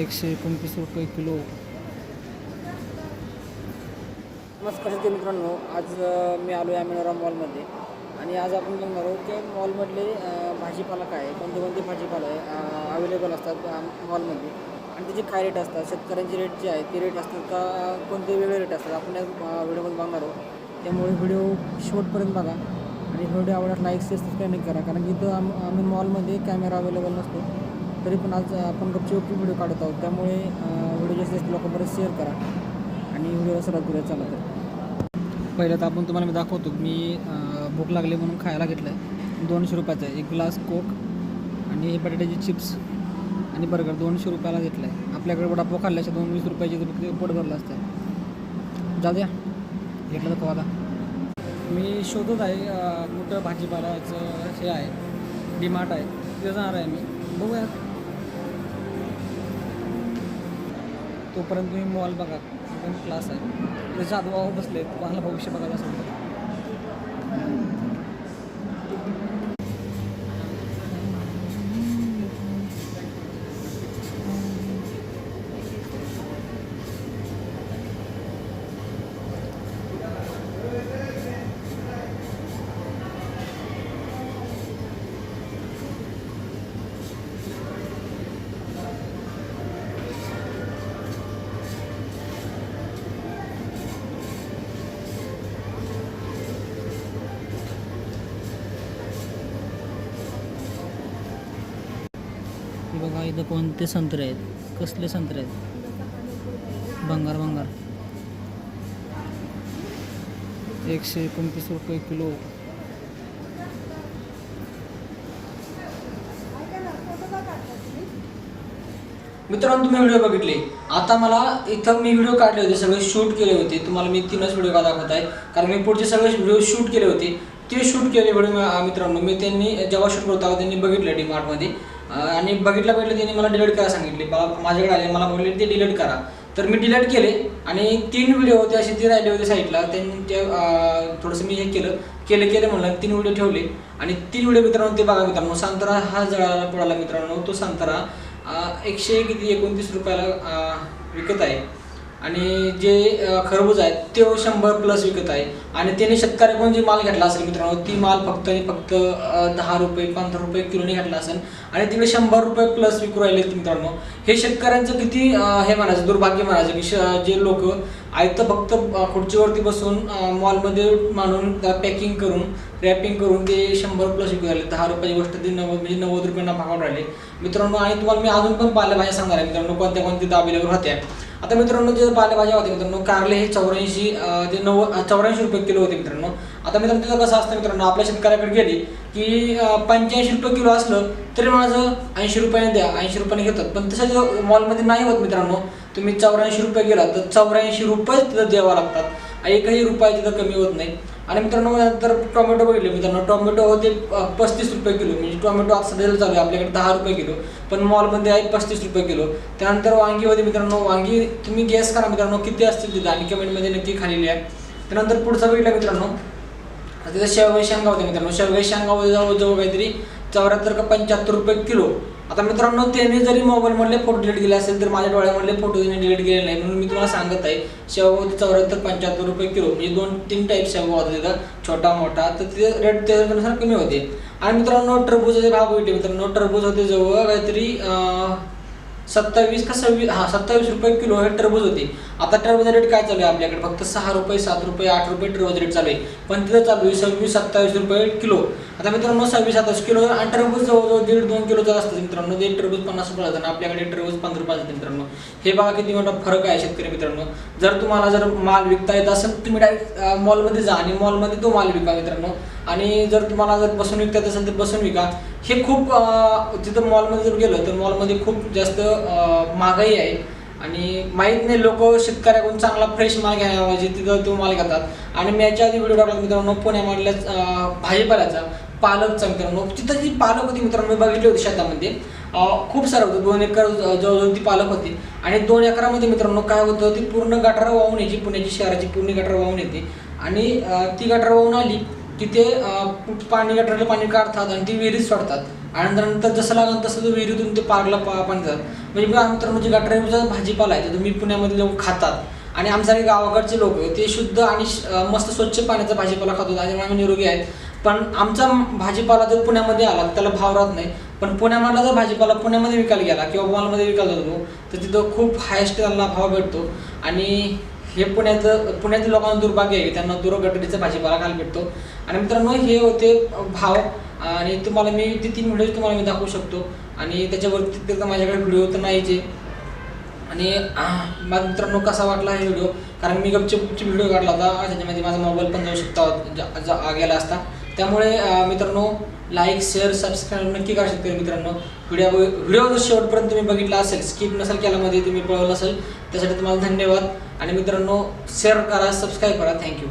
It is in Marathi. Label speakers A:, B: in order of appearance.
A: एकशे एकोणतीस रुपये किलो.
B: नमस्कार शेतकरी मित्रांनो आज मी आलो आहे अमिनोरा मॉलमध्ये. आणि आज आपण बघणार आहोत की मॉलमधले भाजीपाला काय आहे कोणते कोणते भाजीपाला आहे अवेलेबल असतात मॉलमध्ये. आणि त्याचे काय रेट असतात शेतकऱ्यांचे रेट जे आहे ते रेट असतात का कोणते वेगळे रेट असतात आपण या व्हिडिओमध्ये बघणार आहोत. त्यामुळे व्हिडिओ शेवटपर्यंत बघा. आणि व्हिडिओ आवडल्यास लाईक सबस्क्राईब करा. कारण की इथं आम आम्ही मॉलमध्ये कॅमेरा अवेलेबल नसतो. तरी पण आज आपण गपचूप व्हिडिओ काढत आहोत. त्यामुळे व्हिडिओ जास्तीत जास्त लोकांपर्यंत शेअर करा. आणि व्हिडिओला सुरुवात करूया चला तर पहिलं तर आपण तुम्हाला मी दाखवतो मी भूक लागली म्हणून खायला घेतलं आहे दोनशे रुपयाचं आहे एक ग्लास कोक आणि बटाट्याचे चिप्स आणि बर्गर दोनशे रुपयाला घेतलं आहे आपल्याकडे वडापाव खाल्ल्याच्या दोन वीस रुपयाचे फक्त पोट भरलं असतं. जाऊ द्या. घेतलं तर आता. मी शोधत आहे मोठं भाजीपालाचं हे आहे डिमार्ट आहे. तिथे जाणार आहे मी. बघूया तोपर्यंत तुम्ही मॉल बघा. क्लास आहे. तिथे आजोबा बसले तुम्हाला भविष्य बघायला सांगतो. बघा इथं कोणते संत्रे आहेत? कसले संत्रे आहेत? भंगार भंगार. एकशे एकोणतीस रुपये किलो. मित्रांनो तुम्ही व्हिडिओ बघितले. आता मला इथं मी व्हिडिओ काढले होते सगळे शूट केले होते. तुम्हाला मी तीनच व्हिडिओ का दाखवत आहे. कारण मी पुढचे सगळे व्हिडिओ शूट केले होते. ते शूट केले व्हिडिओ मित्रांनो. मी त्यांनी जेव्हा शूट करतो होता त्यांनी बघितलं डीमार्टमध्ये आणि बघितलं बघितलं त्यांनी मला डिलीट करा सांगितले. बाबा माझ्याकडे आले मला बोलले ते डिलीट करा. तर मी डिलीट केले. आणि तीन व्हिडिओ होते असे ते राहिले होते साईडला त्यांचे थोडंसं मी हे केलं. केले केले म्हणलं तीन व्हिडिओ ठेवले. आणि तीन व्हिडिओ मित्रांनो ते बघा मित्रांनो. संतरा हा जळाला पडाला मित्रांनो. तो संतरा एकशे किती एकोणतीस रुपयाला विकत आहे. आणि जे खरबूज आहेत ते शंभर प्लस विकत आहे. आणि त्याने शेतकऱ्याकडून जे माल घेतला असेल मित्रांनो ती माल फक्त आणि फक्त दहा रुपये पंधरा रुपये किलोने घेतला असेल. आणि तिकडे शंभर रुपये प्लस विकू राहिले मित्रांनो. हे शेतकऱ्यांचं किती हे म्हणायचं दुर्भाग्य म्हणायचं की श- जे लोक आहेत तर फक्त खुर्चीवरती बसून मॉलमध्ये मांडून पॅकिंग करून रॅपिंग करून ते शंभर प्लस विकू राहिले. दहा रुपयाची गोष्ट ते नव्वद म्हणजे नव्वद रुपयांना भागावून राहिले. मित्रांनो आणि तुम्हाला मी अजून पण पालेभाज्या सांगणार आहे मित्रांनो कोणत्या कोणत्या अवेलेबल होत्या. आता मित्रांनो जे पालेभाज्या होते मित्रांनो कारले हे चौऱ्याऐंशी अं, ते चौऱ्याऐंशी रुपये किलो होते मित्रांनो. आता मित्रांनो त्याचं कसं असतं मित्रांनो आपल्या शेतकऱ्याकडे गेली की पंच्याऐंशी रुपये किलो असलं तरी माझं ऐंशी रुपयाने द्या ऐंशी रुपयाने घेतात. पण तसं मॉलमध्ये नाही होत मित्रांनो तुम्ही चौऱ्याऐंशी रुपये गेला तर चौऱ्याऐंशी रुपये तिथं द्यावा लागतात. एकही रुपया तिथं कमी होत नाही. आणि मित्रांनो नंतर टोमॅटो बघितले. मित्रांनो टोमॅटो होते पस्तीस रुपये किलो. म्हणजे टोमॅटो आता सध्याला चालू आहे. आपल्याकडे दहा रुपये किलो. पण मॉलमध्ये आहे पस्तीस रुपये किलो. त्यानंतर वांगी होते मित्रांनो. वांगी तुम्ही गॅस करा मित्रांनो किती असतील तिथं? आणि कमेंटमध्ये नक्की खालेली आहे त्यानंतर पुढचं बघितलं मित्रांनो. तिथं शेवगाई शेंगा होते मित्रांनो. शेवगाई शेंगा जवळ जवळ काहीतरी चौऱ्याहत्तर का पंच्याहत्तर रुपये किलो. आता मित्रांनो त्याने जरी मोबाईलमधले फोटो डिलीट केले असेल तर माझ्या डोळ्यामधले फोटो त्याने डिलीट केले नाही. म्हणून मी तुम्हाला सांगत आहे शेवगा चौऱ्याहत्तर पंच्याहत्तर रुपये किलो म्हणजे दोन तीन टाईप शेवगा होता तिथं छोटा मोठा. तर तिथे रेट त्याच्यानुसार कमी होते. आणि मित्रांनो टरबूजाचे भाव होते मित्रांनो. टरबूज होते जवळ काहीतरी सत्तावीस का सव्वीस हा सत्तावीस रुपये किलो हे टरबूज होते. आता टरबूज रेट काय चालू आहे आपल्याकडे? फक्त सहा रुपये सात रुपये आठ रुपये टरबूज रेट चालू आहे. पण तिथं चालू आहे सव्वीस सत्तावीस रुपये किलो. आता मित्रांनो सव्वीस सत्तावीस किलो आणि टरबूज जवळजवळ दीड दोन किलोचं असतं मित्रांनो. ते टरबूज पन्नास रुपये जातात आपल्याकडे टरबूज पंधरा रुपये असतं मित्रांनो. हे बघा किती मोठा फरक आहे शेतकरी मित्रांनो. जर तुम्हाला जर माल विकता येत असेल तुम्ही डायरेक्ट मॉलमध्ये जा आणि मॉलमध्ये तो माल विका मित्रांनो. आणि जर तुम्हाला जर बसून विकता येत असेल तर बसून विका. हे खूप तिथं मॉलमध्ये जर गेलं तर मॉलमध्ये खूप जास्त महागाई आहे. आणि माहीत नाही लोक शेतकऱ्याकडून चांगला फ्रेश माल घ्यायला पाहिजे तिथं तो माल घेतात. आणि मी याच्या आधी व्हिडिओ टाकला मित्रांनो पुण्यामधल्या अं, भाजीपाल्याचा पालकचा मित्रांनो तिथं जी पालक होती मित्रांनो मी बघितली होती शेतामध्ये. खूप सारं होतं दोन एकर जवळजवळ ती पालक होती. आणि दोन एकरामध्ये मित्रांनो काय होतं ती पूर्ण गटार वाहून यायची पुण्याची शहराची पूर्ण गटार वाहून येते. आणि ती गटार वाहून आली तिथे पाणी गटाराला पाणी काढतात आणि ती विहिरीत सोडतात. आणि नंतर जसं लागेल तसं ते विहिरीतून ते पार्कला पा पाणी जातात म्हणजे बघा मित्रांनो जे गटारीचा भाजीपाला आहे तो तुम्ही पुण्यामध्ये लोक खातात. आणि आमच्यासारखे गावाकडचे लोक ते शुद्ध आणि श- मस्त स्वच्छ पाण्याचा भाजीपाला खातो त्याच्यामुळे आम्ही निरोगी आहेत. पण आमचा भाजीपाला जर पुण्यामध्ये आला त्याला भाव राहत नाही. पण पुण्यामधला जर भाजीपाला पुण्यामध्ये विकायला गेला किंवा मॉलमध्ये विकायला जातो तर तिथं खूप हायेस्ट त्यांना भाव भेटतो. आणि हे पुण्याचं पुण्यातील लोकांना दुर्भाग्य आहे की त्यांना दूर भाजीपाला खायला भेटतो. आणि मित्रांनो हे होते भाव. आणि तुम्हाला मी ते तीन व्हिडिओ तुम्हाला मी दाखवू शकतो. आणि त्याच्यावरती तर माझ्याकडे व्हिडिओ तर नाहीचे आणि माझ्या मित्रांनो कसा वाटला हा व्हिडिओ? कारण मी गपचूपची व्हिडिओ काढला होता. त्याच्यामध्ये माझा मोबाईल पण जाऊ शकता जा- जा- गेला असता. त्यामुळे मित्रांनो लाईक शेअर सबस्क्राईब नक्की करा शकते मित्रांनो. व्हिडिओ व्हिडिओ जर शेवटपर्यंत तुम्ही बघितला असेल स्किप नसेल केल्यामध्ये तुम्ही पळवलं असेल त्यासाठी तुम्हाला धन्यवाद. आणि मित्रांनो शेअर करा सबस्क्राईब करा. थँक्यू